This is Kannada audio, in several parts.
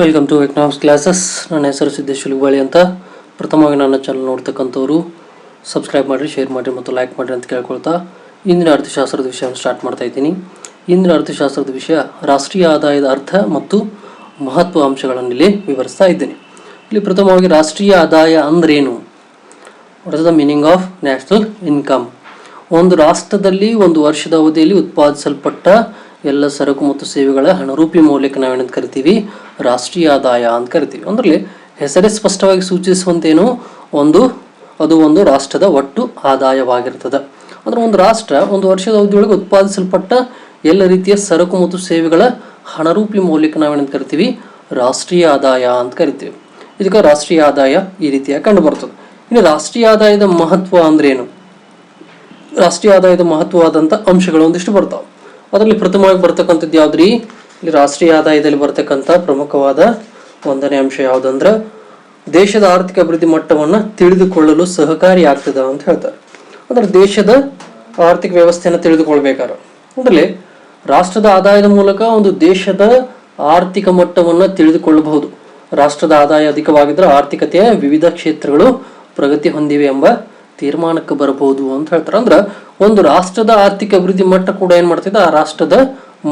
ವೆಲ್ಕಮ್ ಟು ಎಕನಾಮಿಕ್ಸ್ ಕ್ಲಾಸಸ್ ನನ್ನ ಹೆಸರು ಸಿದ್ದೇಶ್ ಹುಲಿಬಾಳಿ ಅಂತ. ಪ್ರಥಮವಾಗಿ ನನ್ನ ಚಾನಲ್ ನೋಡ್ತಕ್ಕಂಥವ್ರು ಸಬ್ಸ್ಕ್ರೈಬ್ ಮಾಡಿರಿ ಶೇರ್ ಮಾಡಿರಿ ಮತ್ತು ಲೈಕ್ ಮಾಡಿರಿ ಅಂತ ಕೇಳ್ಕೊಳ್ತಾ ಇಂದಿನ ಅರ್ಥಶಾಸ್ತ್ರದ ವಿಷಯವನ್ನು ಸ್ಟಾರ್ಟ್ ಮಾಡ್ತಾ ಇದ್ದೀನಿ. ಇಂದಿನ ಅರ್ಥಶಾಸ್ತ್ರದ ವಿಷಯ ರಾಷ್ಟ್ರೀಯ ಆದಾಯದ ಅರ್ಥ ಮತ್ತು ಮಹತ್ವ ಅಂಶಗಳನ್ನು ಇಲ್ಲಿ ವಿವರಿಸ್ತಾ ಇದ್ದೀನಿ. ಇಲ್ಲಿ ಪ್ರಥಮವಾಗಿ ರಾಷ್ಟ್ರೀಯ ಆದಾಯ ಅಂದ್ರೇನು? What is the meaning of national income ಒಂದು ರಾಷ್ಟ್ರದಲ್ಲಿ ಒಂದು ವರ್ಷದ ಅವಧಿಯಲ್ಲಿ ಉತ್ಪಾದಿಸಲ್ಪಟ್ಟ ಎಲ್ಲ ಸರಕು ಮತ್ತು ಸೇವೆಗಳ ಹಣರೂಪಿ ಮೌಲ್ಯಕ್ಕೆ ನಾವೇನಂತ ಕರಿತೀವಿ? ರಾಷ್ಟ್ರೀಯ ಆದಾಯ ಅಂತ ಕರಿತೀವಿ. ಅಂದ್ರಲ್ಲಿ ಹೆಸರೇ ಸ್ಪಷ್ಟವಾಗಿ ಸೂಚಿಸುವಂತೇನು? ಒಂದು, ಅದು ಒಂದು ರಾಷ್ಟ್ರದ ಒಟ್ಟು ಆದಾಯವಾಗಿರ್ತದೆ. ಅಂದ್ರೆ ಒಂದು ರಾಷ್ಟ್ರ ಒಂದು ವರ್ಷದ ಅವಧಿಯೊಳಗೆ ಉತ್ಪಾದಿಸಲ್ಪಟ್ಟ ಎಲ್ಲ ರೀತಿಯ ಸರಕು ಮತ್ತು ಸೇವೆಗಳ ಹಣರೂಪಿ ಮೌಲ್ಯಕ್ಕೆ ನಾವೇನಂತ ಕರಿತೀವಿ? ರಾಷ್ಟ್ರೀಯ ಆದಾಯ ಅಂತ ಕರಿತೀವಿ. ಇದಕ್ಕೆ ರಾಷ್ಟ್ರೀಯ ಆದಾಯ ಈ ರೀತಿಯಾಗಿ ಕಂಡು ಬರ್ತದೆ ಇನ್ನು ರಾಷ್ಟ್ರೀಯ ಆದಾಯದ ಮಹತ್ವ ಅಂದ್ರೆ ಏನು ರಾಷ್ಟ್ರೀಯ ಆದಾಯದ ಮಹತ್ವವಾದಂಥ ಅಂಶಗಳು ಒಂದಿಷ್ಟು ಬರ್ತಾವೆ. ಅದರಲ್ಲಿ ಪ್ರಥಮವಾಗಿ ಬರ್ತಕ್ಕಂಥದ್ದು ಯಾವ್ದ್ರಿ? ಇಲ್ಲಿ ರಾಷ್ಟ್ರೀಯ ಆದಾಯದಲ್ಲಿ ಬರ್ತಕ್ಕಂಥ ಪ್ರಮುಖವಾದ ಒಂದನೇ ಅಂಶ ಯಾವುದಂದ್ರೆ ದೇಶದ ಆರ್ಥಿಕ ಅಭಿವೃದ್ಧಿ ಮಟ್ಟವನ್ನು ತಿಳಿದುಕೊಳ್ಳಲು ಸಹಕಾರಿ ಆಗ್ತದ ಅಂತ ಹೇಳ್ತಾರೆ. ಅಂದ್ರೆ ದೇಶದ ಆರ್ಥಿಕ ವ್ಯವಸ್ಥೆಯನ್ನು ತಿಳಿದುಕೊಳ್ಬೇಕಾದ್ರೆ. ಅದರಲ್ಲಿ ರಾಷ್ಟ್ರದ ಆದಾಯದ ಮೂಲಕ ಒಂದು ದೇಶದ ಆರ್ಥಿಕ ಮಟ್ಟವನ್ನು ತಿಳಿದುಕೊಳ್ಳಬಹುದು. ರಾಷ್ಟ್ರದ ಆದಾಯ ಅಧಿಕವಾಗಿದ್ರೆ ಆರ್ಥಿಕತೆಯ ವಿವಿಧ ಕ್ಷೇತ್ರಗಳು ಪ್ರಗತಿ ಹೊಂದಿವೆ ಎಂಬ ತೀರ್ಮಾನಕ್ಕೆ ಬರಬಹುದು ಅಂತ ಹೇಳ್ತಾರೆ. ಅಂದ್ರೆ ಒಂದು ರಾಷ್ಟ್ರದ ಆರ್ಥಿಕ ಅಭಿವೃದ್ಧಿ ಮಟ್ಟ ಕೂಡ ಏನ್ ಮಾಡ್ತದೆ? ಆ ರಾಷ್ಟ್ರದ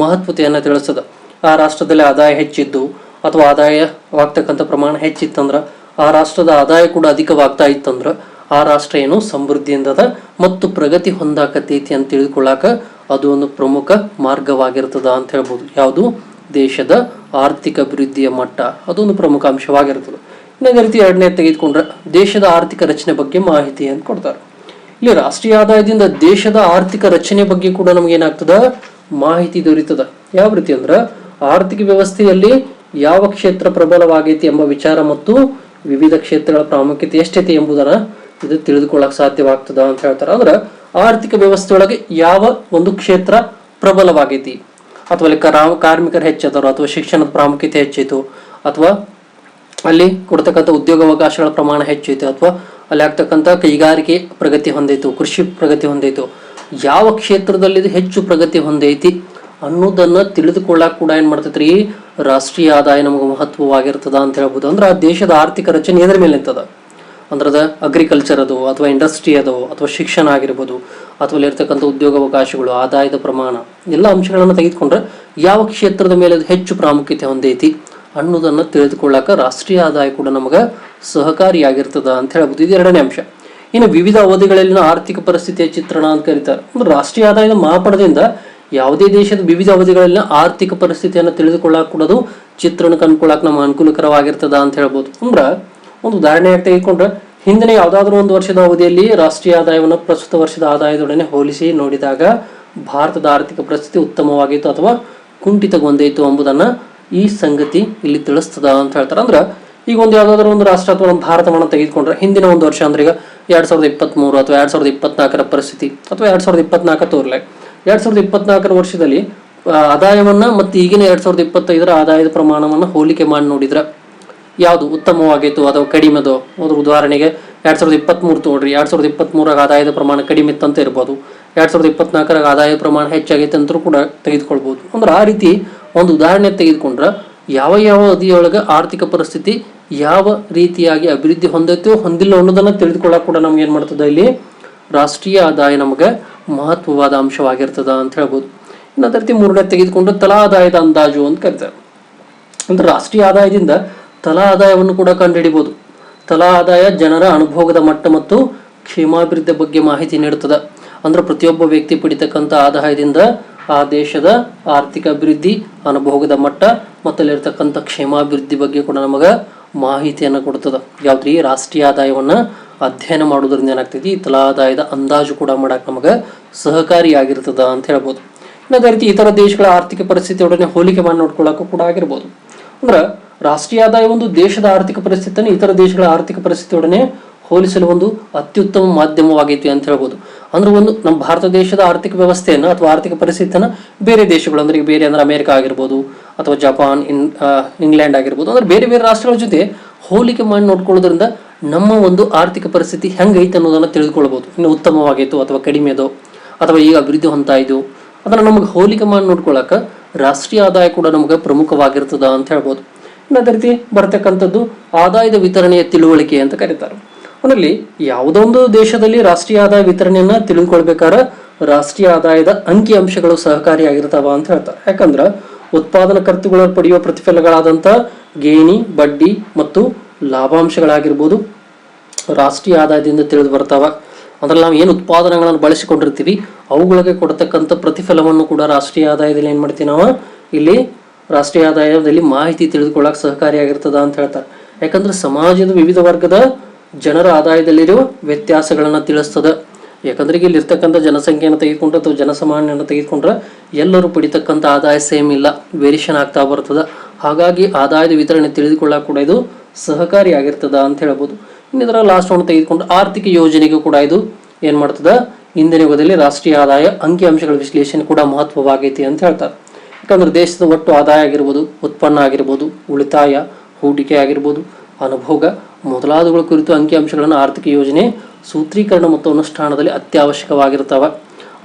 ಮಹತ್ವತೆಯನ್ನು ತಿಳಿಸ್ತದ. ಆ ರಾಷ್ಟ್ರದಲ್ಲಿ ಆದಾಯ ಹೆಚ್ಚಿದ್ದು ಅಥವಾ ಆದಾಯವಾಗ್ತಕ್ಕಂಥ ಪ್ರಮಾಣ ಹೆಚ್ಚಿತ್ತಂದ್ರ, ಆ ರಾಷ್ಟ್ರದ ಆದಾಯ ಕೂಡ ಅಧಿಕವಾಗ್ತಾ ಇತ್ತಂದ್ರ, ಆ ರಾಷ್ಟ್ರ ಏನು ಸಮೃದ್ಧಿಯಿಂದದ ಮತ್ತು ಪ್ರಗತಿ ಹೊಂದಾಕತೈತಿ ಅಂತ ತಿಳಿದುಕೊಳ್ಳಾಕ ಅದು ಒಂದು ಪ್ರಮುಖ ಮಾರ್ಗವಾಗಿರ್ತದ ಅಂತ ಹೇಳ್ಬೋದು. ಯಾವುದು? ದೇಶದ ಆರ್ಥಿಕ ಅಭಿವೃದ್ಧಿಯ ಮಟ್ಟ. ಅದೊಂದು ಪ್ರಮುಖ ಅಂಶವಾಗಿರ್ತದೆ. ಇನ್ನೊಂದೇ ರೀತಿ ಎರಡನೇ ತೆಗೆದುಕೊಂಡ್ರೆ ದೇಶದ ಆರ್ಥಿಕ ರಚನೆ ಬಗ್ಗೆ ಮಾಹಿತಿಯನ್ನು ಕೊಡ್ತಾರೆ. ಇಲ್ಲಿ, ರಾಷ್ಟ್ರೀಯ ಆದಾಯದಿಂದ ದೇಶದ ಆರ್ಥಿಕ ರಚನೆ ಬಗ್ಗೆ ಕೂಡ ನಮ್ಗೆ ಏನಾಗ್ತದ ಮಾಹಿತಿ ದೊರೀತದ. ಯಾವ ರೀತಿ ಅಂದ್ರ, ಆರ್ಥಿಕ ವ್ಯವಸ್ಥೆಯಲ್ಲಿ ಯಾವ ಕ್ಷೇತ್ರ ಪ್ರಬಲವಾಗೈತಿ ಎಂಬ ವಿಚಾರ ಮತ್ತು ವಿವಿಧ ಕ್ಷೇತ್ರಗಳ ಪ್ರಾಮುಖ್ಯತೆ ಎಷ್ಟೈತಿ ಎಂಬುದನ್ನ ಇದು ತಿಳಿದುಕೊಳ್ಳಕ್ ಸಾಧ್ಯವಾಗ್ತದ ಅಂತ ಹೇಳ್ತಾರೆ. ಅಂದ್ರ, ಆರ್ಥಿಕ ವ್ಯವಸ್ಥೆಯೊಳಗೆ ಯಾವ ಒಂದು ಕ್ಷೇತ್ರ ಪ್ರಬಲವಾಗೈತಿ? ಅಥವಾ ಅಲ್ಲಿ ಕರಾ- ಕಾರ್ಮಿಕರು ಹೆಚ್ಚಾದರು ಅಥವಾ ಶಿಕ್ಷಣದ ಪ್ರಾಮುಖ್ಯತೆ ಹೆಚ್ಚಾಯ್ತು ಅಥವಾ ಅಲ್ಲಿ ಕೊಡ್ತಕ್ಕಂಥ ಉದ್ಯೋಗಾವಕಾಶಗಳ ಪ್ರಮಾಣ ಹೆಚ್ಚೈತೆ, ಅಥವಾ ಅಲ್ಲಿ ಆಗ್ತಕ್ಕಂಥ ಕೈಗಾರಿಕೆ ಪ್ರಗತಿ ಹೊಂದೈತು, ಕೃಷಿ ಪ್ರಗತಿ ಹೊಂದೈತು. ಯಾವ ಕ್ಷೇತ್ರದಲ್ಲಿ ಹೆಚ್ಚು ಪ್ರಗತಿ ಹೊಂದೈತಿ ಅನ್ನೋದನ್ನ ತಿಳಿದುಕೊಳ್ಳಾಕ ಕೂಡ ಏನ್ ಮಾಡ್ತೈತ್ರಿ? ರಾಷ್ಟ್ರೀಯ ಆದಾಯ ನಮಗೆ ಮಹತ್ವವಾಗಿರ್ತದ ಅಂತ ಹೇಳ್ಬೋದು. ಅಂದ್ರೆ ಆ ದೇಶದ ಆರ್ಥಿಕ ರಚನೆ ಎದ್ರ ಮೇಲೆ ನಿಂತದ. ಅಂದ್ರದ ಅಗ್ರಿಕಲ್ಚರ್ ಅದು, ಅಥವಾ ಇಂಡಸ್ಟ್ರಿ ಅದು, ಅಥವಾ ಶಿಕ್ಷಣ ಆಗಿರ್ಬೋದು, ಅಥವಾ ಉದ್ಯೋಗ ಉದ್ಯೋಗಾವಕಾಶಗಳು, ಆದಾಯದ ಪ್ರಮಾಣ, ಎಲ್ಲ ಅಂಶಗಳನ್ನು ತೆಗೆದುಕೊಂಡ್ರೆ ಯಾವ ಕ್ಷೇತ್ರದ ಮೇಲೆ ಅದು ಹೆಚ್ಚು ಪ್ರಾಮುಖ್ಯತೆ ಹೊಂದೈತಿ? ಅನ್ನೋದನ್ನ ತಿಳಿದುಕೊಳ್ಳಾಕ ರಾಷ್ಟ್ರೀಯ ಆದಾಯ ಕೂಡ ನಮಗೆ ಸಹಕಾರಿಯಾಗಿರ್ತದ ಅಂತ ಹೇಳ್ಬೋದು. ಇದು ಎರಡನೇ ಅಂಶ. ಇನ್ನು ವಿವಿಧ ಅವಧಿಗಳಲ್ಲಿನ ಆರ್ಥಿಕ ಪರಿಸ್ಥಿತಿಯ ಚಿತ್ರಣ ಅಂತ ಕರೀತಾರೆ. ಅಂದ್ರೆ ರಾಷ್ಟ್ರೀಯ ಆದಾಯದ ಮಾಪನದಿಂದ ಯಾವುದೇ ದೇಶದ ವಿವಿಧ ಅವಧಿಗಳಲ್ಲಿನ ಆರ್ಥಿಕ ಪರಿಸ್ಥಿತಿಯನ್ನು ತಿಳಿದುಕೊಳ್ಳಾಕ ಕೂಡ ಅದು ಚಿತ್ರಣ ಕಂಡುಕೊಳ್ಳಾಕ ನಮ್ಮ ಅನುಕೂಲಕರವಾಗಿರ್ತದ ಅಂತ ಹೇಳ್ಬೋದು. ಅಂದ್ರೆ ಒಂದು ಉದಾಹರಣೆಯಾಗಿ ತೆಗೆದುಕೊಂಡ್ರೆ ಹಿಂದಿನ ಯಾವುದಾದ್ರೂ ಒಂದು ವರ್ಷದ ಅವಧಿಯಲ್ಲಿ ರಾಷ್ಟ್ರೀಯ ಆದಾಯವನ್ನು ಪ್ರಸ್ತುತ ವರ್ಷದ ಆದಾಯದೊಡನೆ ಹೋಲಿಸಿ ನೋಡಿದಾಗ ಭಾರತದ ಆರ್ಥಿಕ ಪರಿಸ್ಥಿತಿ ಉತ್ತಮವಾಗಿತ್ತು ಅಥವಾ ಕುಂಠಿತಗೊಂಡಿತ್ತು ಎಂಬುದನ್ನ ಈ ಸಂಗತಿ ಇಲ್ಲಿ ತಿಳಿಸ್ತದ ಅಂತ ಹೇಳ್ತಾರೆ. ಅಂದ್ರೆ ಈಗ ಒಂದು ಯಾವ್ದಾದ್ರು ಒಂದು ರಾಷ್ಟ್ರ ಅಥವಾ ಒಂದು ಭಾರತವನ್ನು ತೆಗೆದುಕೊಂಡ್ರೆ ಹಿಂದಿನ ಒಂದು ವರ್ಷ ಅಂದ್ರೆ ಈಗ ಎರಡ್ ಸಾವಿರದ ಇಪ್ಪತ್ಮೂರು ಅಥವಾ ಎರಡ್ ಸಾವಿರದ ಇಪ್ಪತ್ನಾಲ್ಕರ ಪರಿಸ್ಥಿತಿ ಅಥವಾ ಎರಡ್ ಸಾವಿರದ ಇಪ್ಪತ್ನಾಲ್ಕ ತೋರ್ಲೆ. ಎರಡ್ ಸಾವಿರದ ಇಪ್ಪತ್ನಾಲ್ಕರ ವರ್ಷದಲ್ಲಿ ಆದಾಯವನ್ನ ಮತ್ತು ಈಗಿನ ಎರಡ್ ಸಾವಿರದ ಇಪ್ಪತ್ತೈದರ ಆದಾಯದ ಪ್ರಮಾಣವನ್ನ ಹೋಲಿಕೆ ಮಾಡಿ ನೋಡಿದ್ರೆ ಯಾವುದು ಉತ್ತಮವಾಗಿತ್ತು ಅಥವಾ ಕಡಿಮೆದು? ಒಂದು ಉದಾಹರಣೆಗೆ ಎರಡ್ ಸಾವಿರದ ಇಪ್ಪತ್ಮೂರು ತೋಡ್ರಿ. ಎರಡ್ ಸಾವಿರದ ಇಪ್ಪತ್ಮೂರಾಗ ಆದಾಯದ ಪ್ರಮಾಣ ಕಡಿಮೆ ಇತ್ತಂತ ಇರ್ಬೋದು. ಎರಡ್ ಸಾವಿರದ ಇಪ್ಪತ್ನಾಲ್ಕರಾಗ ಆದಾಯದ ಪ್ರಮಾಣ ಹೆಚ್ಚಾಗೈತೆ ಅಂತರೂ ಕೂಡ ತೆಗೆದುಕೊಳ್ಬೋದು. ಅಂದ್ರೆ ಆ ರೀತಿ ಒಂದು ಉದಾಹರಣೆ ತೆಗೆದುಕೊಂಡ್ರೆ, ಯಾವ ಯಾವ ಅವಧಿಯೊಳಗೆ ಆರ್ಥಿಕ ಪರಿಸ್ಥಿತಿ ಯಾವ ರೀತಿಯಾಗಿ ಅಭಿವೃದ್ಧಿ ಹೊಂದೈತೋ ಹೊಂದಿಲ್ಲ ಅನ್ನೋದನ್ನ ತಿಳಿದುಕೊಳ್ಳೋಕೆ ಕೂಡ ನಮ್ಗೆ ಏನು ಮಾಡ್ತದೆ ಇಲ್ಲಿ? ರಾಷ್ಟ್ರೀಯ ಆದಾಯ ನಮಗೆ ಮಹತ್ವವಾದ ಅಂಶವಾಗಿರ್ತದ ಅಂತ ಹೇಳ್ಬೋದು. ಇನ್ನು ಅದೇ ರೀತಿ ಮೂರನೇ ತೆಗೆದುಕೊಂಡು ತಲಾ ಆದಾಯದ ಅಂದಾಜು ಅಂತ ಕರಿತಾರೆ. ಅಂದ್ರೆ ರಾಷ್ಟ್ರೀಯ ಆದಾಯದಿಂದ ತಲಾ ಆದಾಯವನ್ನು ಕೂಡ ಕಂಡುಹಿಡಿಬಹುದು ತಲಾ ಆದಾಯ ಜನರ ಅನುಭೋಗದ ಮಟ್ಟ ಮತ್ತು ಕ್ಷೇಮಾಭಿವೃದ್ಧಿ ಬಗ್ಗೆ ಮಾಹಿತಿ ನೀಡುತ್ತದೆ ಅಂದ್ರೆ ಪ್ರತಿಯೊಬ್ಬ ವ್ಯಕ್ತಿ ಪಡಿತಕ್ಕಂಥ ಆದಾಯದಿಂದ ಆ ದೇಶದ ಆರ್ಥಿಕ ಅಭಿವೃದ್ಧಿ, ಅನುಭೋಗದ ಮಟ್ಟ ಮತ್ತು ಅಲ್ಲಿರ್ತಕ್ಕಂಥ ಕ್ಷೇಮಾಭಿವೃದ್ಧಿ ಬಗ್ಗೆ ಕೂಡ ನಮಗೆ ಮಾಹಿತಿಯನ್ನು ಕೊಡ್ತದೆ. ಯಾವ್ದ್ರಿ? ರಾಷ್ಟ್ರೀಯ ಆದಾಯವನ್ನು ಅಧ್ಯಯನ ಮಾಡೋದ್ರಿಂದ ಏನಾಗ್ತೈತಿ? ಈ ತಲಾ ಆದಾಯದ ಅಂದಾಜು ಕೂಡ ಮಾಡಕ್ಕೆ ನಮಗೆ ಸಹಕಾರಿಯಾಗಿರ್ತದ ಅಂತ ಹೇಳ್ಬೋದು. ಇನ್ನು ಅದೇ ರೀತಿ ಇತರ ದೇಶಗಳ ಆರ್ಥಿಕ ಪರಿಸ್ಥಿತಿಯೊಡನೆ ಹೋಲಿಕೆ ಮಾಡಿ ನೋಡ್ಕೊಳ್ಳೋಕ್ಕೂ ಕೂಡ ಆಗಿರ್ಬೋದು. ಅಂದ್ರೆ ರಾಷ್ಟ್ರೀಯ ಆದಾಯ ಒಂದು ದೇಶದ ಆರ್ಥಿಕ ಪರಿಸ್ಥಿತಿಯನ್ನು ಇತರ ದೇಶಗಳ ಆರ್ಥಿಕ ಪರಿಸ್ಥಿತಿಯೊಡನೆ ಹೋಲಿಸಲು ಒಂದು ಅತ್ಯುತ್ತಮ ಮಾಧ್ಯಮವಾಗೈತಿ ಅಂತ ಹೇಳ್ಬೋದು. ಅಂದ್ರೆ ಒಂದು ನಮ್ಮ ಭಾರತ ದೇಶದ ಆರ್ಥಿಕ ವ್ಯವಸ್ಥೆಯನ್ನು ಅಥವಾ ಆರ್ಥಿಕ ಪರಿಸ್ಥಿತಿಯನ್ನು ಬೇರೆ ದೇಶಗಳು, ಅಂದ್ರೆ ಬೇರೆ ಅಂದ್ರೆ ಅಮೆರಿಕ ಆಗಿರ್ಬೋದು ಅಥವಾ ಜಪಾನ್, ಇನ್ ಇಂಗ್ಲೆಂಡ್ ಆಗಿರ್ಬೋದು, ಅಂದ್ರೆ ಬೇರೆ ಬೇರೆ ರಾಷ್ಟ್ರಗಳ ಜೊತೆ ಹೋಲಿಕೆ ಮಾಡಿ ನೋಡ್ಕೊಳ್ಳೋದ್ರಿಂದ ನಮ್ಮ ಒಂದು ಆರ್ಥಿಕ ಪರಿಸ್ಥಿತಿ ಹೆಂಗೈತೆ ಅನ್ನೋದನ್ನು ತಿಳಿದುಕೊಳ್ಬೋದು. ಇನ್ನು ಉತ್ತಮವಾಗೈತು ಅಥವಾ ಕಡಿಮೆದೋ, ಅಥವಾ ಈಗ ಅಭಿವೃದ್ಧಿ ಇದು ಅದನ್ನು ನಮಗೆ ಹೋಲಿಕೆ ಮಾಡಿ ನೋಡ್ಕೊಳ್ಳೋಕೆ ರಾಷ್ಟ್ರೀಯ ಆದಾಯ ಕೂಡ ನಮಗೆ ಪ್ರಮುಖವಾಗಿರ್ತದ ಅಂತ ಹೇಳ್ಬೋದು. ಇನ್ನು ಅದೇ ರೀತಿ ಬರ್ತಕ್ಕಂಥದ್ದು ಆದಾಯದ ವಿತರಣೆಯ ತಿಳುವಳಿಕೆ ಅಂತ ಕರೀತಾರೆ. ಅದರಲ್ಲಿ ಯಾವುದೊಂದು ದೇಶದಲ್ಲಿ ರಾಷ್ಟ್ರೀಯ ಆದಾಯ ವಿತರಣೆಯನ್ನ ತಿಳಿದುಕೊಳ್ಬೇಕಾದ್ರೆ ರಾಷ್ಟ್ರೀಯ ಆದಾಯದ ಅಂಕಿ ಅಂಶಗಳು ಸಹಕಾರಿಯಾಗಿರ್ತಾವ ಅಂತ ಹೇಳ್ತಾರೆ. ಯಾಕಂದ್ರ ಉತ್ಪಾದನಾ ಖರ್ಚುಗಳಲ್ಲಿ ಪಡೆಯುವ ಪ್ರತಿಫಲಗಳಾದಂಥ ಗೇಣಿ, ಬಡ್ಡಿ ಮತ್ತು ಲಾಭಾಂಶಗಳಾಗಿರ್ಬೋದು ರಾಷ್ಟ್ರೀಯ ಆದಾಯದಿಂದ ತಿಳಿದು ಬರ್ತಾವ. ಅದ್ರಲ್ಲಿ ನಾವು ಏನು ಉತ್ಪಾದನೆಗಳನ್ನು ಬಳಸಿಕೊಂಡಿರ್ತೀವಿ, ಅವುಗಳಿಗೆ ಕೊಡತಕ್ಕಂಥ ಪ್ರತಿಫಲವನ್ನು ಕೂಡ ರಾಷ್ಟ್ರೀಯ ಆದಾಯದಲ್ಲಿ ಏನು ಮಾಡ್ತೀವಿ ನಾವು? ಇಲ್ಲಿ ರಾಷ್ಟ್ರೀಯ ಆದಾಯದಲ್ಲಿ ಮಾಹಿತಿ ತಿಳಿದುಕೊಳ್ಳಕ್ಕೆ ಸಹಕಾರಿಯಾಗಿರ್ತದ ಅಂತ ಹೇಳ್ತಾರೆ. ಯಾಕಂದ್ರೆ ಸಮಾಜದ ವಿವಿಧ ವರ್ಗದ ಜನರ ಆದಾಯದಲ್ಲಿರುವ ವ್ಯತ್ಯಾಸಗಳನ್ನು ತಿಳಿಸ್ತದೆ. ಯಾಕಂದ್ರೆ ಇಲ್ಲಿರ್ತಕ್ಕಂಥ ಜನಸಂಖ್ಯೆಯನ್ನು ತೆಗೆದುಕೊಂಡ್ರೆ ಅಥವಾ ಜನಸಾಮಾನ್ಯನ ತೆಗೆದುಕೊಂಡ್ರೆ ಎಲ್ಲರೂ ಪಡಿತಕ್ಕಂಥ ಆದಾಯ ಸೇಮ್ ಇಲ್ಲ ವೇರಿಯೇಷನ್ ಆಗ್ತಾ ಬರ್ತದೆ. ಹಾಗಾಗಿ ಆದಾಯದ ವಿತರಣೆ ತಿಳಿದುಕೊಳ್ಳೋಕೆ ಕೂಡ ಇದು ಸಹಕಾರಿಯಾಗಿರ್ತದ ಅಂತ ಹೇಳ್ಬೋದು. ಇನ್ನು ಇದರ ಲಾಸ್ಟ್ ಒಂದು ತೆಗೆದುಕೊಂಡು ಆರ್ಥಿಕ ಯೋಜನೆಗೂ ಕೂಡ ಇದು ಏನು ಮಾಡ್ತದೆ? ಇಂದಿನ ಯುಗದಲ್ಲಿ ರಾಷ್ಟ್ರೀಯ ಆದಾಯ ಅಂಕಿಅಂಶಗಳ ವಿಶ್ಲೇಷಣೆ ಕೂಡ ಮಹತ್ವವಾಗೈತಿ ಅಂತ ಹೇಳ್ತಾರೆ. ಯಾಕಂದ್ರೆ ದೇಶದ ಒಟ್ಟು ಆದಾಯ ಆಗಿರ್ಬೋದು, ಉತ್ಪನ್ನ ಆಗಿರ್ಬೋದು, ಉಳಿತಾಯ, ಹೂಡಿಕೆ ಆಗಿರ್ಬೋದು ಅನುಭೋಗ. ಮೊದಲಾದವುಗಳ ಕುರಿತು ಅಂಕಿಅಂಶಗಳನ್ನು ಆರ್ಥಿಕ ಯೋಜನೆ, ಸೂತ್ರೀಕರಣ ಮತ್ತು ಅನುಷ್ಠಾನದಲ್ಲಿ ಅತ್ಯವಶ್ಯಕವಾಗಿರ್ತವೆ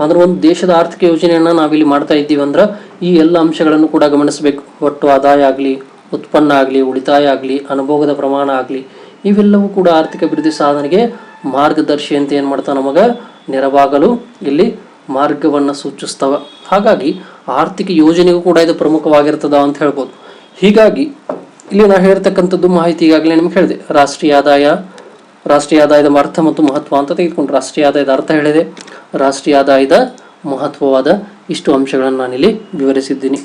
ಅಂದ್ರೆ ಒಂದು ದೇಶದ ಆರ್ಥಿಕ ಯೋಜನೆಯನ್ನು ನಾವಿಲ್ಲಿ ಮಾಡ್ತಾ ಇದ್ದೀವಿ ಅಂದ್ರೆ ಈ ಎಲ್ಲ ಅಂಶಗಳನ್ನು ಕೂಡ ಗಮನಿಸಬೇಕು. ಒಟ್ಟು ಆದಾಯ ಆಗಲಿ, ಉತ್ಪನ್ನ ಆಗಲಿ, ಉಳಿತಾಯ ಆಗಲಿ, ಅನುಭೋಗದ ಪ್ರಮಾಣ ಆಗಲಿ, ಇವೆಲ್ಲವೂ ಕೂಡ ಆರ್ಥಿಕ ಅಭಿವೃದ್ಧಿ ಸಾಧನೆಗೆ ಮಾರ್ಗದರ್ಶಿ ಅಂತ ಏನು ಮಾಡ್ತಾ ನಮಗೆ? ನೆರವಾಗಲು ಇಲ್ಲಿ ಮಾರ್ಗವನ್ನು ಸೂಚಿಸ್ತವ. ಹಾಗಾಗಿ ಆರ್ಥಿಕ ಯೋಜನೆಗೂ ಕೂಡ ಇದು ಪ್ರಮುಖವಾಗಿರ್ತದ ಅಂತ ಹೇಳ್ಬೋದು. ಹೀಗಾಗಿ ಇಲ್ಲಿ ನಾನು ಹೇಳ್ತಕ್ಕಂಥದ್ದು ಮಾಹಿತಿ ಈಗಾಗಲೇ ನಿಮ್ಗೆ ಹೇಳಿದೆ. ರಾಷ್ಟ್ರೀಯ ಆದಾಯ, ರಾಷ್ಟ್ರೀಯ ಆದಾಯದ ಅರ್ಥ ಮತ್ತು ಮಹತ್ವ ಅಂತ ತೆಗೆದುಕೊಂಡು ರಾಷ್ಟ್ರೀಯ ಆದಾಯದ ಅರ್ಥ ಹೇಳಿದೆ. ರಾಷ್ಟ್ರೀಯ ಆದಾಯದ ಮಹತ್ವವಾದ ಇಷ್ಟು ಅಂಶಗಳನ್ನು ನಾನಿಲ್ಲಿ ವಿವರಿಸಿದ್ದೀನಿ.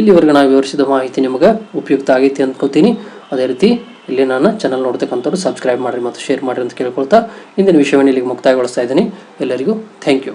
ಇಲ್ಲಿವರೆಗೆ ನಾವು ವಿವರಿಸಿದ ಮಾಹಿತಿ ನಿಮಗೆ ಉಪಯುಕ್ತ ಆಗೈತಿ ಅಂದ್ಕೋತೀನಿ. ಅದೇ ರೀತಿ ಇಲ್ಲಿ ನಾನು ಚಾನಲ್ ನೋಡ್ತಕ್ಕಂಥವ್ರು ಸಬ್ಸ್ಕ್ರೈಬ್ ಮಾಡಿರಿ ಮತ್ತು ಶೇರ್ ಮಾಡಿರಿ ಅಂತ ಕೇಳ್ಕೊಳ್ತಾ ಇಂದಿನ ವಿಷಯವನ್ನು ಇಲ್ಲಿಗೆ ಮುಕ್ತಾಯಗೊಳಿಸ್ತಾ ಇದ್ದೀನಿ. ಎಲ್ಲರಿಗೂ ಥ್ಯಾಂಕ್ ಯು